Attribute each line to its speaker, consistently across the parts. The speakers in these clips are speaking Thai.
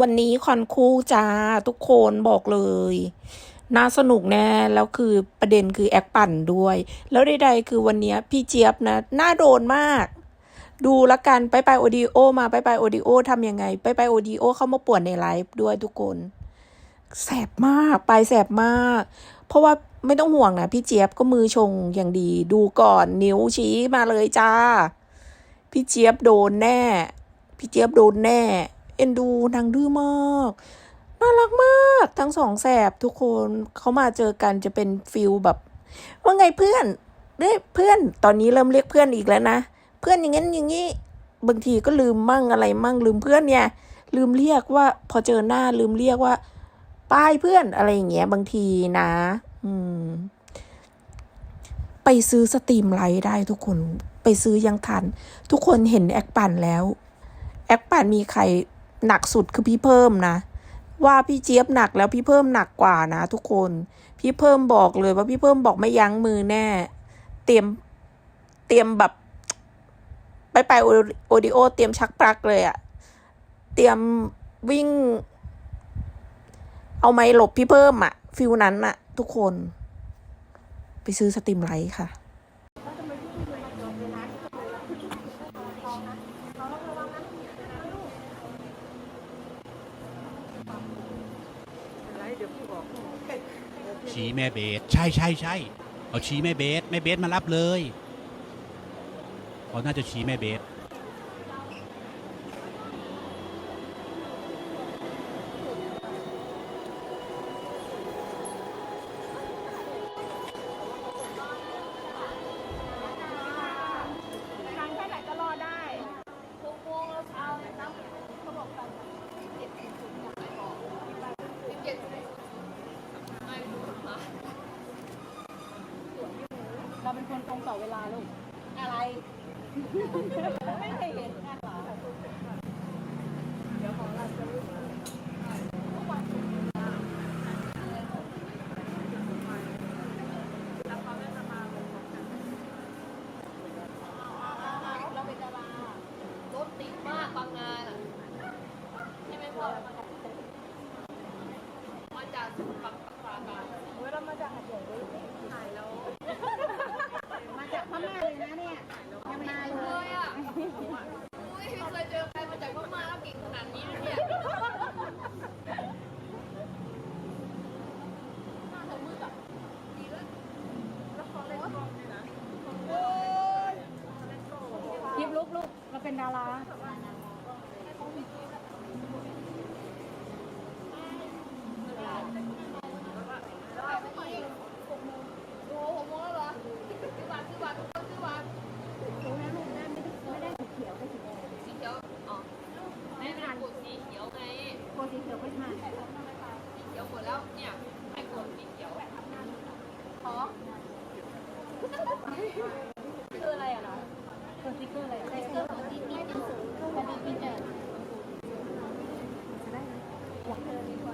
Speaker 1: วันนี้คอนคู่จ้าทุกคนบอกเลย น่าสนุกแน่แล้วคือประเด็นคือแอคปั่นด้วย แล้วใดๆคือวันนี้พี่เจี๊ยบนะน่าโดนมาก ดูละกันไปไปโอดีโอมาไปไปโอดีโอทำยังไง ไปไปโอดีโอเข้ามาป่วนในไลฟ์ด้วยทุกคนแสบมากไปแสบมาก เพราะว่าไม่ต้องห่วงนะพี่เจี๊ยบก็มือชงอย่างดี ดูก่อนนิ้วชี้มาเลยจ้า พี่เจี๊ยบโดนแน่ พี่เจี๊ยบโดนแน่ เอ็นดูนางดื้อมากน่ารักมากทั้งสองแสบทุกคนเขามาเจอกันจะเป็นฟิลแบบ ว่าไงเพื่อนเด้ยเพื่อนตอนนี้เริ่มเรียกเพื่อนอีกแล้วนะ เพื่อนอย่างงั้นอย่างงี้บางทีก็ลืมมั่งอะไรมั่งลืมเพื่อนเนี่ย ลืมเรียกว่า พอเจอหน้าลืมเรียกว่าป้ายเพื่อนอะไรอย่างเงี้ยบางทีนะ อืม ไปซื้อสตรีมไลท์ได้ทุกคนไปซื้อยังทัน ทุกคนเห็นแอคปั่นแล้ว แอคปั่นมีใคร หนักสุดคือพี่เพิ่มนะ ว่าพี่เจี๊ยบหนักแล้วพี่เพิ่มหนักกว่านะ ทุกคน พี่เพิ่มบอกเลยว่าพี่เพิ่มบอกไม่ยั้งมือแน่ เตรียมเตรียมแบบไปไปโอดิโอเตรียมชักปลั๊กเลยอะเตรียมวิ่ง เอาไม้หลบพี่เพิ่มอะฟิลนั้นอะทุกคน ไปซื้อสตรีมไลท์ค่ะ
Speaker 2: ชี้แม่เบส ใช่ใช่ใช่เอาชี้แม่เบสแม่เบสมารับเลยเขาน่าจะชี้แม่เบส
Speaker 3: เราเป็นคนตรงต่อเวลาลูก อะไร ไม่เคยเห็นกันเหรอเดี๋ยวของเราจะรู้เราเป็นดารารถติดมากบางงานอะใช่ไหมพ่อมาจากสุพรรณปราการเว้ยเรามาจากหัดใหญ่ด้วยถ่ายแล้ว มาจากพม่าเลยนะเนี่ยยังมาเลยอะอุ้ยไม่เคยเจอใครมาจากพม่าแล้วเก่งขนาดนี้เลยเนี่ยหน้าเธอมืดอะดีแล้วแล้วขอเล่นกล้องด้วยนะโอ้ย
Speaker 4: ยิบลุกลุก เราเป็นดารา
Speaker 3: โอ้โหหกโมงแล้วเหรอซื้อบัตรซื้อบัตรทุกคนซื้อบัตรสีเขียว อ๋อ ไม่ทันกดสีเขียวไง
Speaker 4: โคสีเขียวไม่ทัน
Speaker 3: สีเขียวหมดแล้ว เนี่ยให้กดสีเขียวขอ
Speaker 4: คืออะไรอะเนาะตัวสติ๊กเกอร์อะไรอะ
Speaker 3: สติ๊กเกอร์ของดีนี่หนังสือคดีพิจารณา
Speaker 4: อยากเจอดีกว่า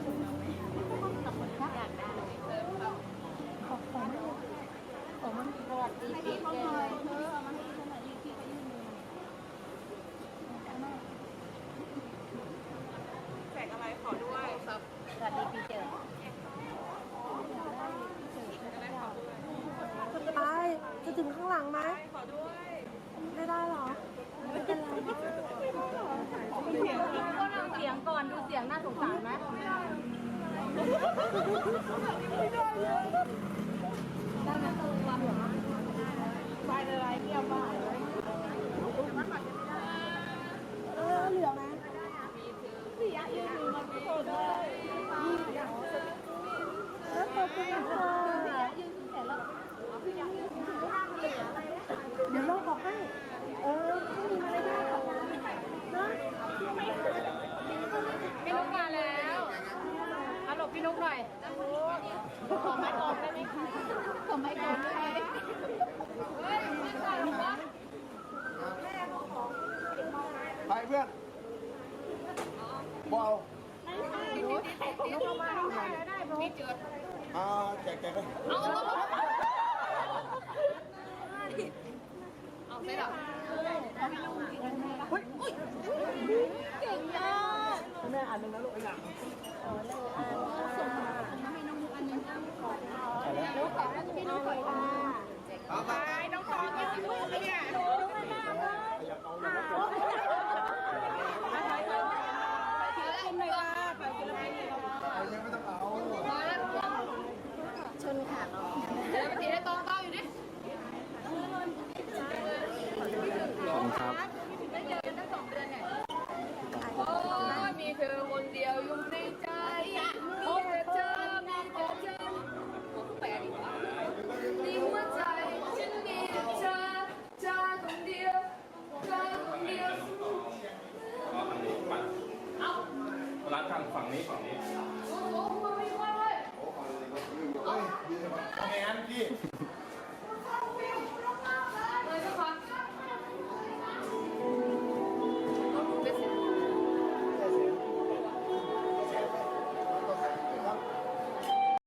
Speaker 4: ขอบคุณค่ะ
Speaker 3: อยากได้เติมเข้า
Speaker 4: ขอบคุณมากผมมัน
Speaker 3: สวัสดีปีเจอร์
Speaker 4: สวัสดีปีเจอร์
Speaker 5: ไปจะถึงข้างหลังไหมขอด้วย ไม่ได้หรอ ไม่เป็นไร
Speaker 4: ก็ดูเสียงก่อนดูเสียงน่าสงสารไหม
Speaker 5: ไม่
Speaker 4: ได้ 快点来ลย หลพี่นุ๊กหน่อยขอไม้กอนได้ไหมคะขอไม้กอนได้ไหม
Speaker 6: ไปเพื่อนบอล
Speaker 3: พี่เจอ
Speaker 6: อ่าแจกแจกไป
Speaker 3: เอาเอาใช่หรอ
Speaker 5: เฮ้ย
Speaker 3: เก่งมาก
Speaker 6: Tủ. นี้ฝั่งนี้โอ้
Speaker 3: โหมัน
Speaker 6: ไม่
Speaker 3: ค่
Speaker 6: อยเล
Speaker 3: ยโอ้ฝั่นี้ก็ลืมค
Speaker 6: งั้นพี่